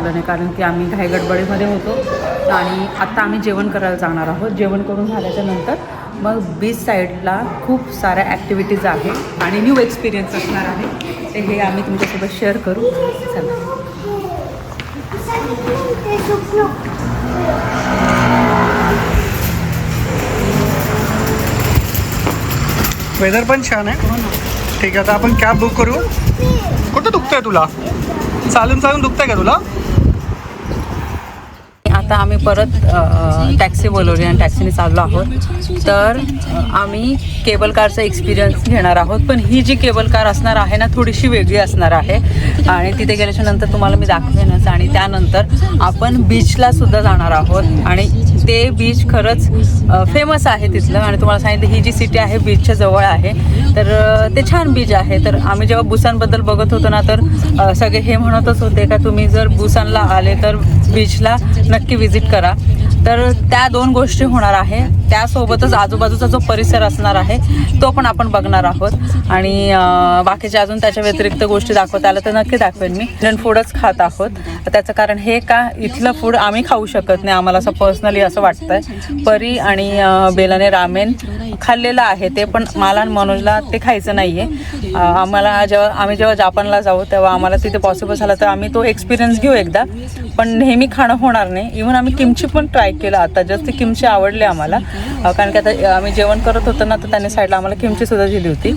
आलं नाही कारण की आम्ही घाईगडबडीमध्ये होतो आणि आत्ता आम्ही जेवण करायला जाणार आहोत. जेवण करून झाल्याच्यानंतर मग बीच साईडला खूप साऱ्या ॲक्टिव्हिटीज आहे आणि न्यू एक्सपिरियन्स असणार आहे. ते हे आम्ही तुमच्यासोबत शेअर करू. चला. वेदर पण छान आहे. ठीक आहे आता आपण कॅब बुक करू. कुठं दुखतंय तुला? चालून चालून दुखतंय का तुला? आता आम्ही परत टॅक्सी बोलवली आणि टॅक्सीने चाललो आहोत. तर आम्ही केबल कारचा एक्सपिरियन्स घेणार आहोत. पण ही जी केबल कार असणार आहे ना थोडीशी वेगळी असणार आहे. आणि तिथे गेल्याच्यानंतर तुम्हाला मी दाखवेनच. आणि त्यानंतर आपण बीचला सुद्धा जाणार आहोत. आणि ते बीच खरंच फेमस आहे तिथलं. आणि तुम्हाला सांगितलं ही जी सिटी आहे बीचच्या जवळ आहे. तर ते छान बीच आहे. तर आम्ही जेव्हा बुसानबद्दल बघत होतो ना तर सगळे हे म्हणतच होते का तुम्ही जर बुसानला आले तर बीचला नक्की विजिट करा. तर त्या दोन गोष्टी होणार आहे. त्यासोबतच आजूबाजूचा जो परिसर असणार आहे तो पण आपण बघणार आहोत. आणि बाकीच्या अजून त्याच्या व्यतिरिक्त गोष्टी दाखवता आल्या तर नक्की दाखवेन मी. इंडियन फूडच खात आहोत. त्याचं कारण हे का इथलं फूड आम्ही खाऊ शकत नाही आम्हाला असं पर्सनली असं वाटतंय. परी आणि बेलाने रामेन खाल्लेलं आहे ते पण मला आणि मनोजला ते खायचं नाही आहे आम्हाला जेव्हा आम्ही जेव्हा जापानला जाऊ तेव्हा आम्हाला तिथे पॉसिबल झालं तर आम्ही तो एक्सपिरियन्स घेऊ एकदा. पण नेहमी खाणं होणार नाही. इव्हन आम्ही किमची पण ट्राय केलं आता जस्ट ते किमची आवडले आम्हाला. कारण की आता आम्ही जेवण करत होतो ना तर त्यांनी साईडला आम्हाला किमची सुद्धा दिली होती.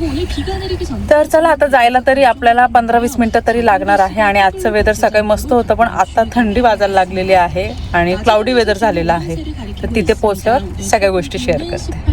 तर चला आता जायला तरी आपल्याला पंधरा वीस मिनटं तरी लागणार आहे आणि आजचं वेदर सकाळी मस्त होतं पण आता थंडी वाजायला लागलेली आहे आणि क्लाउडी वेदर झालेलं आहे. तर तिथे पोचल्यावर सगळ्या गोष्टी शेअर करते.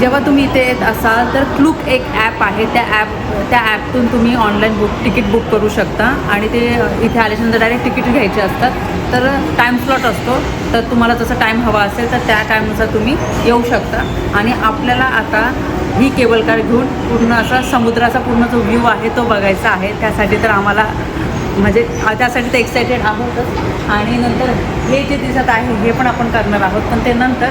जेव्हा तुम्ही इथे येत असाल तर क्लूक एक ॲप आहे. त्या ॲप त्या ॲपतून तुम्ही ऑनलाईन बुक तिकीट बुक करू शकता. आणि ते इथे आल्याच्यानंतर डायरेक्ट तिकीट घ्यायचे असतात. तर टाईम स्लॉट असतो. तर तुम्हाला जसं टाईम हवा असेल तर त्या टाईमनुसार तुम्ही येऊ शकता. आणि आपल्याला आता ही केबल कार घेऊन पूर्ण असा समुद्राचा पूर्ण जो व्ह्यू आहे तो बघायचा आहे. त्यासाठी तर आम्हाला म्हणजे त्यासाठी तर एक्सायटेड आहोतच. आणि नंतर हे जे दिसत आहे हे पण आपण करणार आहोत. पण ते नंतर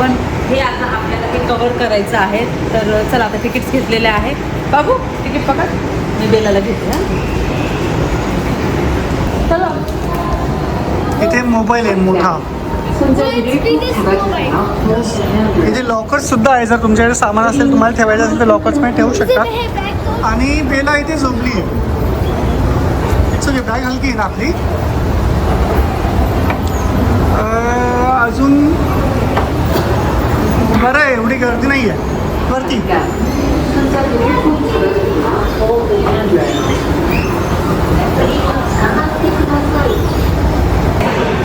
पण हे आता आपल्याला हे कवर करायचं आहे. तर चला आता तिकीट्स घेतलेले आहे बाबू तिकीट पकड. मी बेलाला घेते हां. चला. इथे मोबाईल आहे मोठा. इथे लॉकर्स सुद्धा आहे. जर तुमच्याकडे सामान असेल तुम्हाला ठेवायचं असेल तर लॉकर्समध्ये ठेवू शकता. आणि बेला इथे झोपली बॅग हलकी आहे ना आपली. अं, अजून बरं आहे एवढी गर्दी नाही आहे. वरती.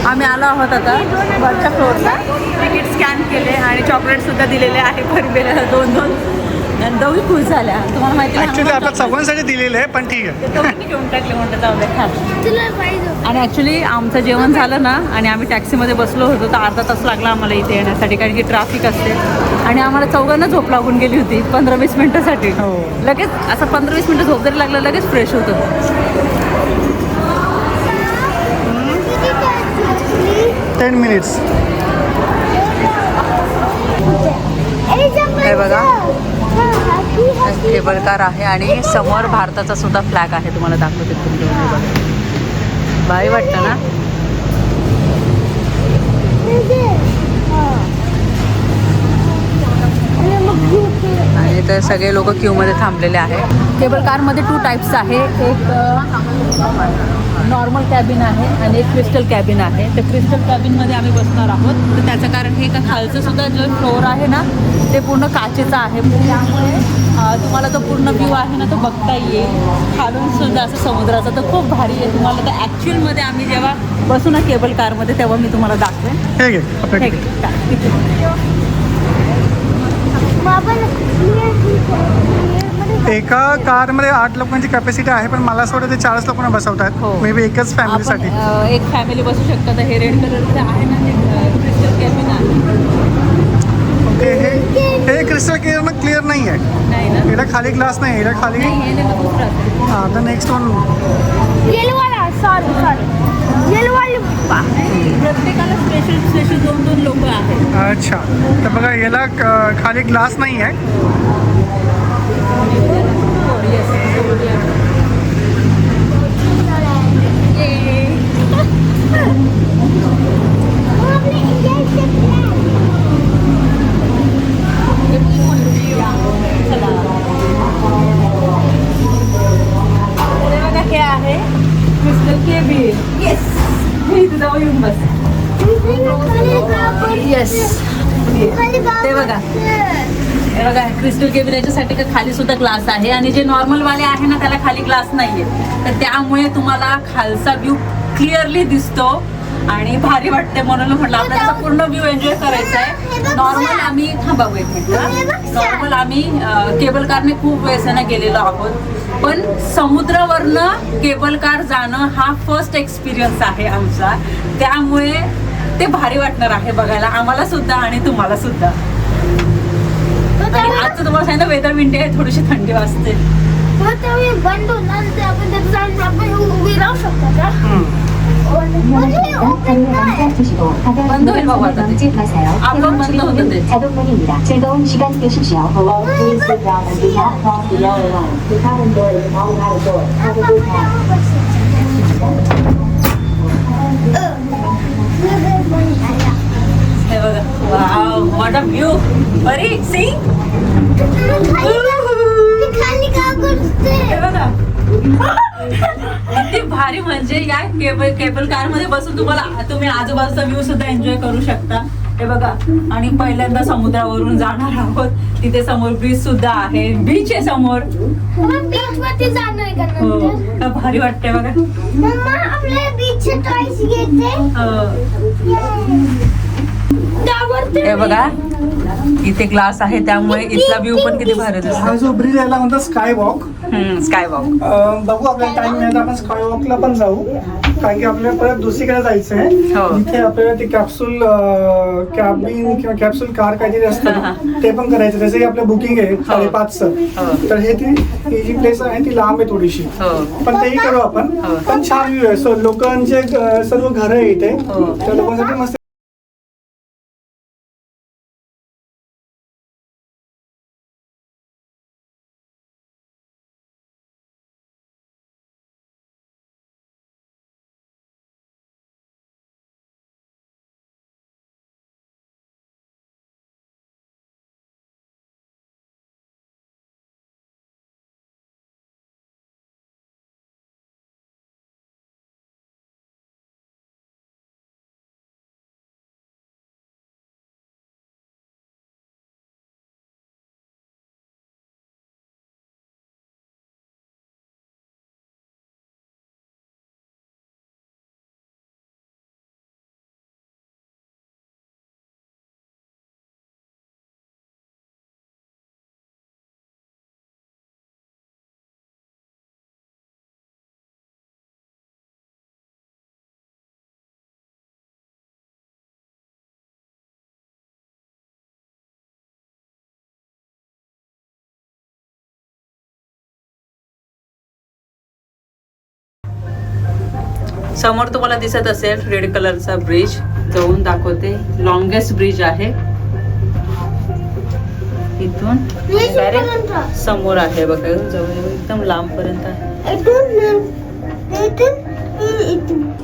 आम्ही आलो आहोत आता वरच्या फ्लोअरला तिकीट स्कॅन केले आणि चॉकलेटसुद्धा दिलेले आहे परिबेला दोन दोन. आणि दोघी खुश झाल्या. तुम्हाला माहिती ॲक्च्युली आता दिलेलं आहे पण ठीक आहे. घेऊन टाकले म्हणतात जाऊ दे खा. आणि ॲक्च्युली आमचं जेवण झालं ना आणि आम्ही टॅक्सीमध्ये बसलो होतो तर अर्धा तास लागला आम्हाला इथे येण्यासाठी कारण की ट्रॅफिक असते. आणि आम्हाला चौघांना झोप लागून गेली होती पंधरा वीस मिनटासाठी. हो. लगेच असं पंधरा वीस मिनटं झोप जरी लागलं लगेच फ्रेश होतं. टेन मिनिट्स हे बघा. केबल कार आहे आणि समोर भारताचा सुद्धा फ्लॅग आहे. तुम्हाला दाखवते. तुम्ही हे बघा भारी वाटतं ना आणि इथे सगळे लोक क्यूमध्ये थांबलेले आहे केबल कारमध्ये टू टाईप्स आहे. एक नॉर्मल कॅबिन आहे आणि एक क्रिस्टल कॅबिन आहे. तर क्रिस्टल कॅबिनमध्ये आम्ही बसणार आहोत. तर त्याचं कारण हे का खालचं सुद्धा जो फ्लोअर आहे ना ते पूर्ण काचेचं आहे. त्यामुळे तुम्हाला तो पूर्ण व्ह्यू आहे ना तो बघता येईल. खालून सुद्धा असं समुद्राचा तर खूप भारी आहे. तुम्हाला तर ॲक्च्युअलमध्ये आम्ही जेव्हा बसू ना केबल कारमध्ये तेव्हा मी तुम्हाला दाखवेन. हे घे आपलं हे तिकीट. घे, टाक, तिकीट. एका कारमध्ये आठ लोकांची कॅपॅसिटी आहे पण मला असं वाटतं ते चारच लोकांना बसवतात. हो. मे बी एकच फॅमिलीसाठी एक फॅमिली बसू शकतात हे रेड कलरचं आहे ना ते क्रिस्टल कॅबिन आहे. ओके हे हे क्रिस्टल क्लिअर मग क्लिअर नाही आहे नाही ना? याला खाली ग्लास नाही याला खाली नाही हे तर. हां नेक्स्ट वन येलो वाला सॉरी सॉरी येलो प्रत्येकाला स्पेशल स्पेशल दोन दोन लोक आहेत. अच्छा. तो बघा याला क- खाली ग्लास नाही आहे. क्रिस्टल केबिन याच्यासाठी का खाली सुद्धा ग्लास आहे. आणि जे नॉर्मल वाले आहे ना त्याला खाली ग्लास नाहीये. तर त्यामुळे तुम्हाला खालचा व्ह्यू क्लिअरली दिसतो आणि भारी वाटते म्हणून म्हटलं आपल्याला त्याचा पूर्ण व्ह्यू एन्जॉय करायचा आहे नॉर्मल आम्ही थांबा एक मिनिट नॉर्मल आम्ही केबल कारने खूप वेळेसानं गेलेलो आहोत. पण समुद्रावरनं केबल कार जाणं हा फर्स्ट एक्सपिरियन्स आहे आमचा. त्यामुळे ते भारी वाटणार आहे बघायला. आम्हाला सुद्धा आणि तुम्हाला सुद्धा. आजचं तुम्हाला सांगितलं वेदर विंडी आहे थोडीशी थंडी वाजते बंद होणार ते आपण त्यात जाऊन आपण उभी राहू शकतो का म्हणजे open नाही. बंद होईल बाबा आता ते. 앞으로 बंद होतं ते. 자동문입니다. 즐거운 시간 되십시오. Hello, please sit down and be not from the yellow line. The cabin door is now out of door. Have a good time. हे बघा वाव व्हॉट अ व्ह्यू अरे सी किती भारी म्हणजे या केबल केबल कारमध्ये बसून तुम्हाला तुम्ही आजूबाजूचा व्ह्यू सुद्धा एन्जॉय करू शकता. हे बघा. आणि पहिल्यांदा समुद्रावरून जाणार आहोत. तिथे समोर बीच सुद्धा आहे. बीच आहे समोर. बीच वरती जाणार का हो. भारी वाटते बघा. मम्मा हो. हे बघा इथे ग्लास आहे त्यामुळे इथला व्ह्यू पण किती भारी दिसतो. हा जो ब्रिज याला म्हणतात स्काय वॉक स्काय वॉक बघू आपल्याला टाइम मिळाला आपण स्काय वॉकला पण जाऊ. कारण की आपल्याला परत दुसरीकडे जायचं आहे हो. इथे आपल्याला ते कॅप्सूल कॅबिन किंवा कॅप्सूल कार काहीतरी हा, असतं ते पण करायचं. जसं की आपलं बुकिंग आहे साडेपाचचं. हो. तर हे ती ही जी प्लेस आहे ती लांब आहे थोडीशी. हो. पण तेही करू आपण. हो. पण छान व्ह्यू आहे. सो लोकांचे सर्व घरं आहे इथे. हो. त्या लोकांसाठी मस्त समोर तुम्हाला दिसत असेल रेड कलरचा ब्रिज. जाऊन दाखवते. लॉंगेस्ट ब्रिज आहे. इथून डायरेक्ट समोर आहे बघा. जवळजवळ एकदम लांब पर्यंत आहे.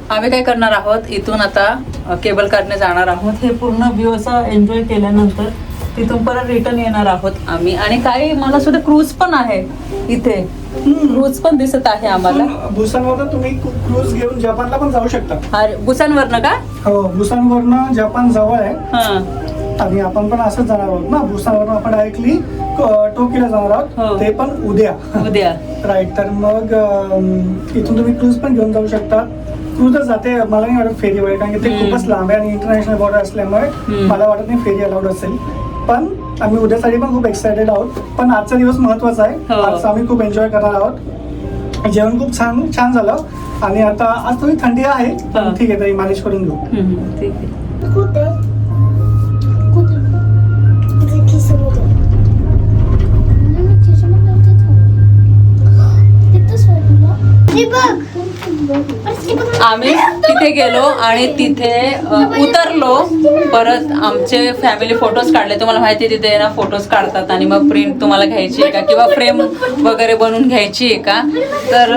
आम्ही काय करणार आहोत? इथून आता केबल कारने जाणार आहोत. हे पूर्ण व्ह्यू असं एन्जॉय केल्यानंतर तिथून परत रिटर्न येणार आहोत आम्ही. आणि काही मला सुद्धा क्रूज पण आहे इथे. क्रूज पण दिसत आहे आम्हाला. बुसानवरनं तुम्ही क्रूज घेऊन जपानला पण जाऊ शकता. अरे बुसांवरनं का? हो बुसानवरनं जपान जवळ आहे. हा. आणि आपण पण असंच जाणार आहोत ना. बुसानवरून आपण डायरेक्टली टोकीला जाणार हो. आहोत ते पण उद्या. उद्या. राईट तर मग इथून तुम्ही क्रूज पण घेऊन जाऊ शकता. क्रूजच जाते मला नाही वाटत फेरी वगैरे कारण की ते. खूपच लांब आहे आणि इंटरनॅशनल बॉर्डर असल्यामुळे हम्म. मला वाटत नाही फेरी अलाउड असेल. पण आम्ही उद्यासाठी पण खूप एक्सायटेड आहोत. पण आजचा दिवस महत्त्वाचा आहे. हो. आज आम्ही खूप एन्जॉय करणार आहोत. जेवण खूप छान छान झालं. आणि आता आज थोडी थंडी आहे. पण हा. ठीक आहे तरी मॅनेज करून घेऊ. हम्म, ठीक आहे. कुठे आम्ही तिथे गेलो आणि तिथे उतरलो. परत आमचे फॅमिली फोटोज काढले. तुम्हाला माहिती आहे तिथे ना फोटोज काढतात आणि मग प्रिंट तुम्हाला घ्यायची आहे का? किंवा फ्रेम वगैरे बनवून घ्यायची आहे का? तर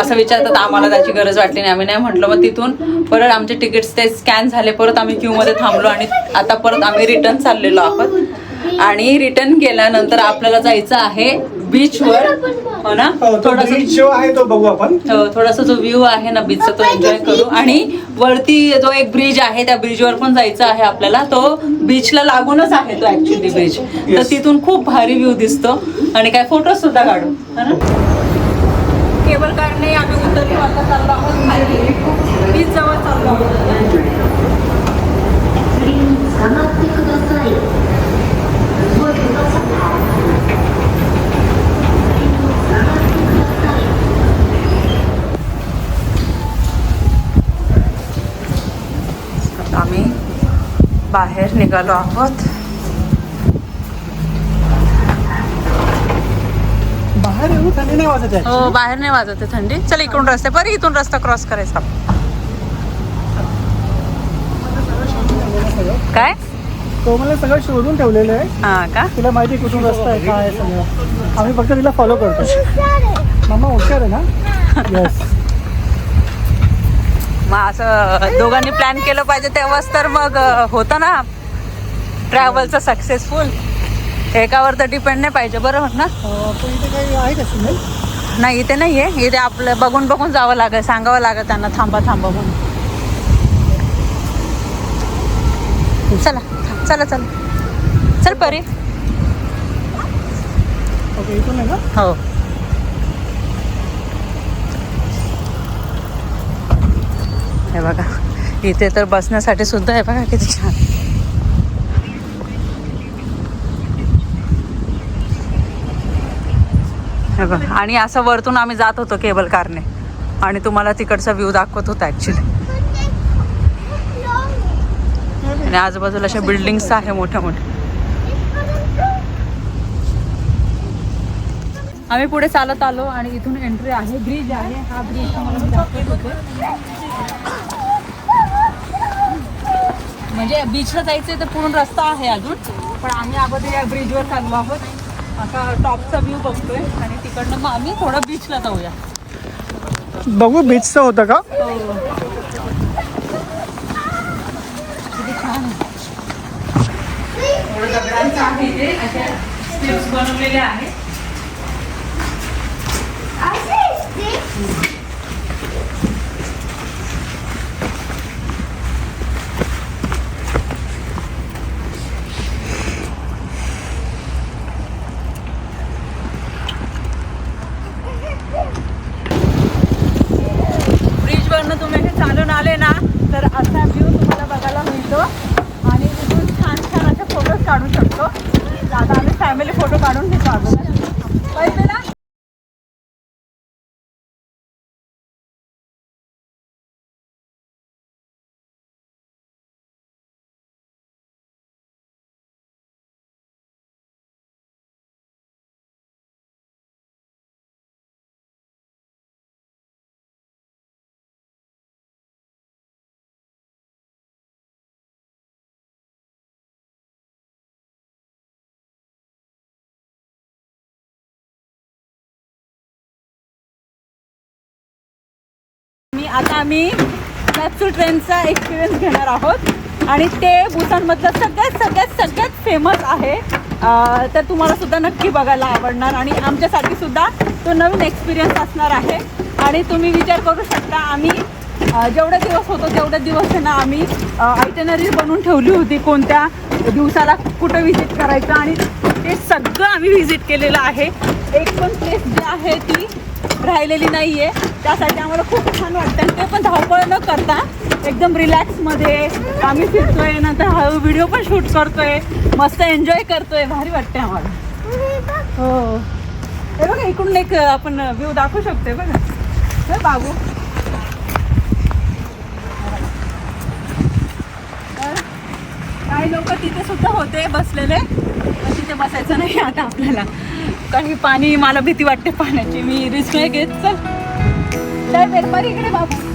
असं विचारतात आम्हाला त्याची गरज वाटली नाही. आम्ही नाही म्हटलं. मग तिथून परत आमचे तिकीट्स ते स्कॅन झाले. परत आम्ही क्यूमध्ये थांबलो आणि आता परत आम्ही रिटर्न चाललेलो आहोत. आणि रिटर्न गेल्यानंतर आपल्याला जायचं आहे बीचवर हो ना? हो, तो थोडंसं बीच जो आहे तो बघू आपण. थोडासा जो व्ह्यू आहे ना बीचचा तो एन्जॉय करू. आणि वरती जो एक ब्रिज आहे त्या ब्रिजवर पण जायचं आहे आपल्याला. तो बीचला लागूनच आहे तो ऍक्च्युली ब्रिज तर. तिथून खूप भारी व्ह्यू दिसतो. आणि काय फोटो सुद्धा काढू. है ना? केबल कारने आम्ही उतरलो आता चाललो आहोत खाली. बीच जवळ चाललो आहोत. आम्ही बाहेर निघालो आहोत. बाहेर येऊ थंडी नाही वाजत आहे. हो बाहेर नाही वाजत आहे थंडी. चल इकडून रस्ते. बरं इथून रस्ता क्रॉस करायचा. काय? तो मला सगळं शोधून ठेवलेलं आहे. हा का? तिला माहिती कुठून रस्ता आहे काय आहे सगळं. आम्ही फक्त तिला फॉलो करतो. मामा हुशार आहे ना? येस मग असं दोघांनी प्लॅन केलं पाहिजे तेव्हाच तर मग होतं ना. ट्रॅव्हलचं सक्सेसफुल एकावर तर डिपेंड नाही पाहिजे बरोबर ना? पण इथे काही आहे का सिग्नल? नाही इथे नाही आहे इथे आपलं बघून बघून जावं लागेल सांगावं लागेल त्यांना थांबा थांबा म्हणून. चला चला चला. चल परी. हो. हे बघा. इथे तर बसण्यासाठी सुद्धा आहे बघा किती छान. हे बघा. आणि असं वरतून आम्ही जात होतो केबल कारने. आणि तुम्हाला तिकडचा व्ह्यू दाखवत होता ॲक्च्युली आणि आजूबाजूला अशा बिल्डिंग्स आहे मोठ्या मोठ्या. आम्ही पुढे चालत आलो आणि इथून एंट्री आहे. ब्रिज आहे. हा ब्रिज तुम्हाला मी दाखवत होते म्हणजे बीचला जायचं तर पूर्ण रस्ता आहे अजून. पण आम्ही अगोदर या ब्रिजवर चाललो आहोत. असा टॉपचा व्ह्यू बघतोय. आणि तिकडनं मग आम्ही थोडं बीचला जाऊया. बघू बीचचं होतं का? किती छान. आहे. थोडं दगडांचं आहे इथे अशा स्टेप्स बनवलेले आहेत ब्रिजवरनं तुम्ही असे चालून आले ना तर असा व्ह्यू तुम्हाला बघायला मिळतो आणि तिथून छान छान असे फोटोज काढू शकतो आता आम्ही फॅमिली फोटो काढून घेतो अगोदर पहिले ना मी आता आम्ही कॅप्सूल ट्रेनचा एक्सपिरियन्स घेणार आहोत. आणि ते भूसानमधलं सगळ्यात सगळ्यात सगळ्यात फेमस आहे. तर तुम्हाला सुद्धा नक्की बघायला आवडणार. आणि आमच्यासाठी सुद्धा तो नवीन एक्सपिरियन्स असणार आहे. आणि तुम्ही विचार करू शकता आम्ही जेवढे दिवस होतो तेवढे दिवस त्यांना ना आम्ही आयटनरी बनवून ठेवली होती कोणत्या दिवसाला कुठं व्हिजिट करायचं. आणि ते सगळं आम्ही व्हिजिट केलेलं आहे. एक पण प्लेस जी आहे ती राहिलेली नाही आहे त्यासाठी आम्हाला खूप छान वाटतं आणि ते पण धावपळ न करता एकदम रिलॅक्समध्ये आम्ही फिरतोय. नंतर हळू व्हिडिओ पण शूट करतोय. मस्त एन्जॉय करतोय. भारी वाटते आम्हाला. हो. हे बघा इकडून एक आपण व्ह्यू दाखवू शकतोय बघा. हे बाबू. काही लोक तिथे सुद्धा होते बसलेले. तिथे बसायचं नाही आता आपल्याला. काही पाणी मला भीती वाटते पाण्याची. मी रिस्क नाही घेत. चल. नाही इकडे बाबू.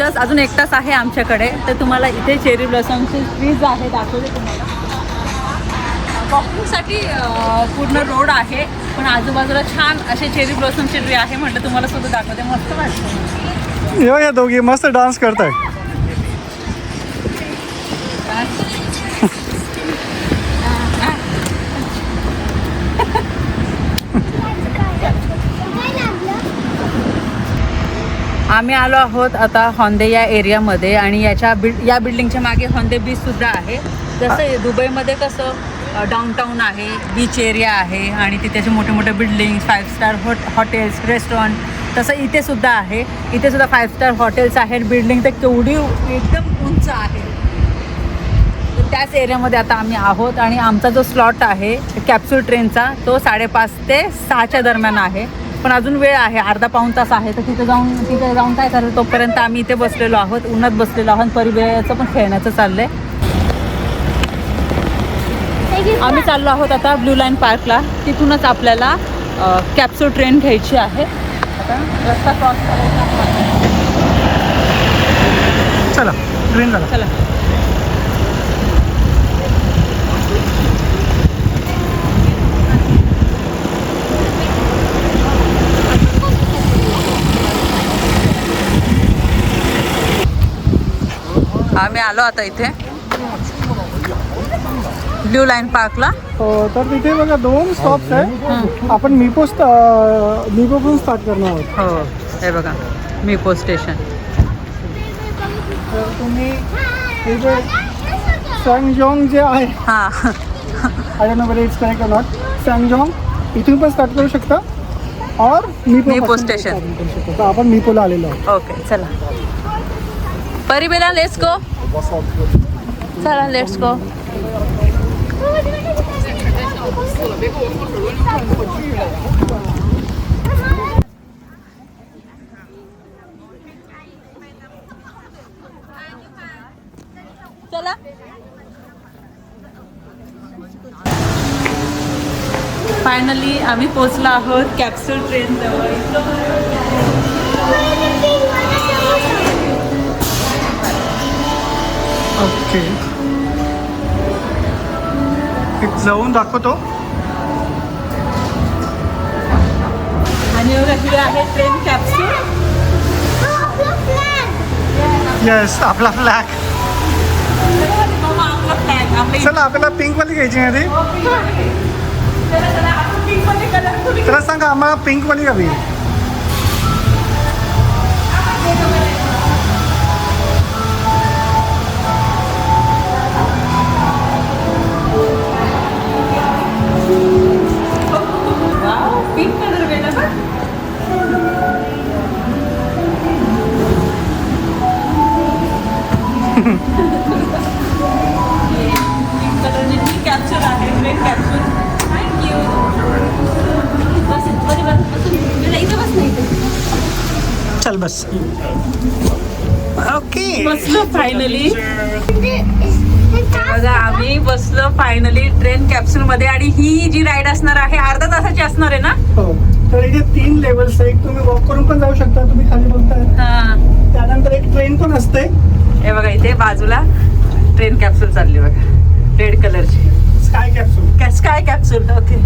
जस्ट अजून एक तास आहे आमच्याकडे. तर तुम्हाला इथे चेरी ब्लॉसमचे ट्रीज आहे दाखवले तुम्हाला. वॉकिंगसाठी पूर्ण रोड आहे पण आजूबाजूला छान असे चेरी ब्लॉसमचे ट्री आहे म्हटलं तुम्हाला सुद्धा दाखवते. मस्त वाटतं. यो या दोघी मस्त डान्स करताय काय लागलं आम्ही आलो आहोत आता हॉंदे या एरियामध्ये आणि याच्या बिल्ड या बिल्डिंगच्या मागे हॉंदे बीच सुद्धा आहे. जसं दुबईमध्ये कसं डाऊनटाऊन आहे बीच एरिया आहे आणि तिथे असे मोठे मोठे building five star hot hotels restaurant तसं इथे सुद्धा आहे. इथे सुद्धा फाईव्ह स्टार हॉटेल्स आहेत. बिल्डिंग तर केवढी एकदम उंच आहे. तर त्याच एरियामध्ये आता आम्ही आहोत आणि आमचा जो स्लॉट आहे कॅप्सूल ट्रेनचा तो साडेपाच ते सहाच्या दरम्यान आहे. पण अजून वेळ आहे अर्धा पाऊण तास आहे. तर तिथे जाऊन तिथे जाऊन काय करायचं? तोपर्यंत आम्ही इथे बसलेलो आहोत उन्हात बसलेलो आहोत परिवेळाचं पण खेळण्याचं चाललंय. आम्ही चाललो आहोत आता ब्लू लाईन पार्कला तिथूनच आपल्याला कॅप्सूल ट्रेन घ्यायची आहे. आता रस्ता क्रॉस करायचा. चला ट्रेन झाला चला. आम्ही आलो आता इथे. ब्ल्यू लाईन पार्कला हो, तर तिथे बघा दोन स्टॉप्स आहे. आपण मिपो मिपोपासून स्टार्ट करणार आहोत. हो हे बघा मिपो स्टेशन तर तुम्ही तिथे सॅंगजॉंग जे आहे हां. I don't know whether it's correct not सॅंगजॉंग इथून पण स्टार्ट करू शकता. और मिपो मिपो स्टेशन. आपण मिपोला आलेलो आहोत. ओके चला. परिबेला लेट्स गो चला लेट्स गो चला. फायनली आम्ही पोचलो आहोत कॅप्सूल ट्रेन जवळ. जाऊन दाखवतो. आणि एवढं आहे ट्रेन कॅप्सूल येस आपला फ्लॅग चला आपल्याला पिंक वाली घ्यायची आहे ती. त्याला सांगा आम्हाला पिंक वाली हवी. Wow, pink color भेटला बघ. Pink color ची ती capsule आहे, train capsule. Thank you. बस, बरी बस, बसून. बेटा, इथं बस ना इथं. चल बस ओके बसलो फायनली बघा आम्ही बसलो फायनली ट्रेन कॅप्सूल मध्ये आणि ही जी राईड असणार आहे अर्धा तासाची असणार आहे ना? हो. तर इथे तीन लेवल्स आहे. एक तुम्ही वॉक करून पण जाऊ शकता. तुम्ही खाली बघताय. हा. त्यानंतर एक ट्रेन पण असते. हे बघा इथे बाजूला ट्रेन कॅप्सूल चालली बघा. रेड कलरची sky capsule sky capsule okay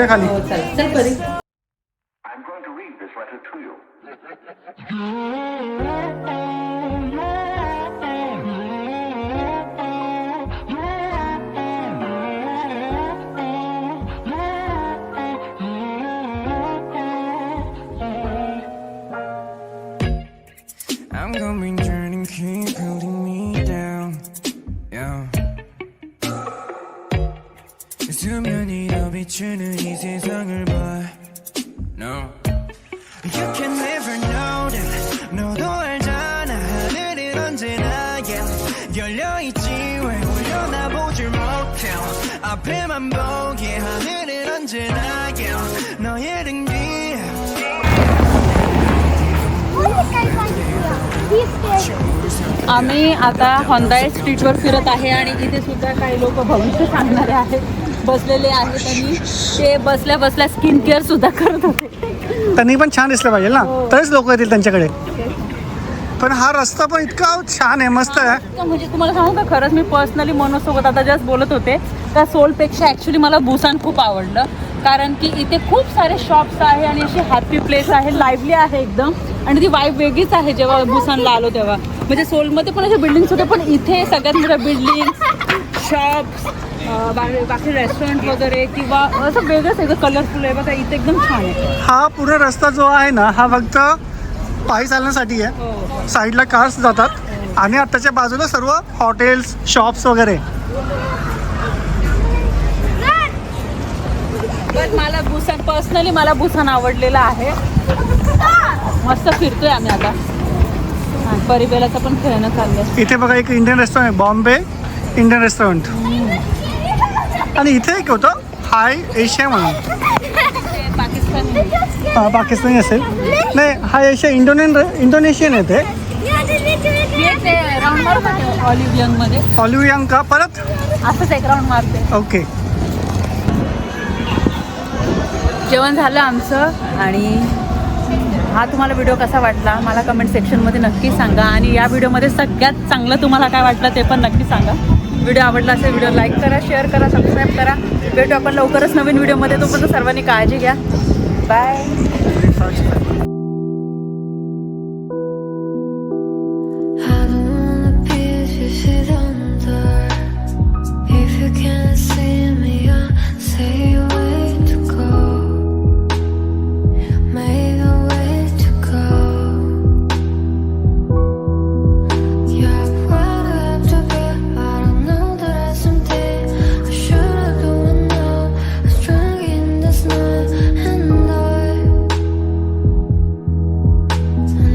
हे बघा. जाऊया खाली हो चल चल परी I'm going to read this letter to you. 비추는 이 세상을 봐. No. You can never know that. 너도 알잖아. 하늘은 언제나 yeah. 열려있지 왜 올려다보질 못해. 앞에만 보게 하늘은 언제나 yeah. 너의 등 뒤에. आम्ही आता हॉन्डाय स्ट्रीटवर फिरत आहे आणि इथे सुद्धा काही लोक भविष्य सांगणारे आहेत बसलेले आहेत आणि ते बसल्या बसल्या स्किन केअर सुद्धा करत होते. त्यांनी पण छान दिसलं पाहिजे ना? तरच लोक येतील त्यांच्याकडे. पण हा रस्ता पण इतका छान आहे मस्त आहे. तर म्हणजे तुम्हाला सांगू का खरंच मी पर्सनली मनोजसोबत आता जस्ट बोलत होते. त्या सोलपेक्षा ॲक्च्युली मला बुसान खूप आवडलं. कारण की इथे खूप सारे शॉप्स आहे आणि अशी हॅपी प्लेस आहे लाईव्हली आहे एकदम. आणि ती वाईब वेगळीच आहे जेव्हा बुसानला आलो तेव्हा. म्हणजे सोलमध्ये पण असे बिल्डिंग्स होते पण इथे सगळ्यात मोठ्या बिल्डिंग शॉप्स बाकी रेस्टॉरंट वगैरे किंवा असं वेगळंच आहे कलरफुल आहे. बघा इथे एकदम छान आहे. हा पूर्ण रस्ता जो आहे ना हा फक्त पायी चालण्यासाठी आहे. हो. साईडला कार्स जातात. आणि आताच्या बाजूला सर्व हॉटेल्स शॉप्स वगैरे. पण मला बुसान पर्सनली मला बुसान आवडलेलं आहे. मस्त फिरतोय आम्ही आता. हा, परिबेलाचं पण खेळणं चाललंय. इथे बघा एक इंडियन रेस्टॉरंट आहे बॉम्बे इंडियन रेस्टॉरंट आणि इथे एक होतं हाय एशिया म्हणून. ते पाकिस्तानी हा, पाकिस्तानी असेल. नाही हा एशिया इंडोनेन इंडोनेशियन आहे ते. मी ते राऊंड मारत ऑलिव्ह यंग का? परत? असंच एक राऊंड मारते ओके जेवण झालं आमचं आणि हा तुम्हाला व्हिडिओ कसा वाटला? मला कमेंट सेक्शनमध्ये नक्की सांगा आणि या व्हिडिओमध्ये सगळ्यात चांगलं तुम्हाला काय वाटलं ते पण नक्की सांगा. व्हिडिओ आवडला असेल व्हिडिओ लाईक करा शेअर करा सबस्क्राईब करा. भेटू आपण लवकरच नवीन व्हिडिओमध्ये. तोपर्यंत सर्वांनी काळजी घ्या. बाय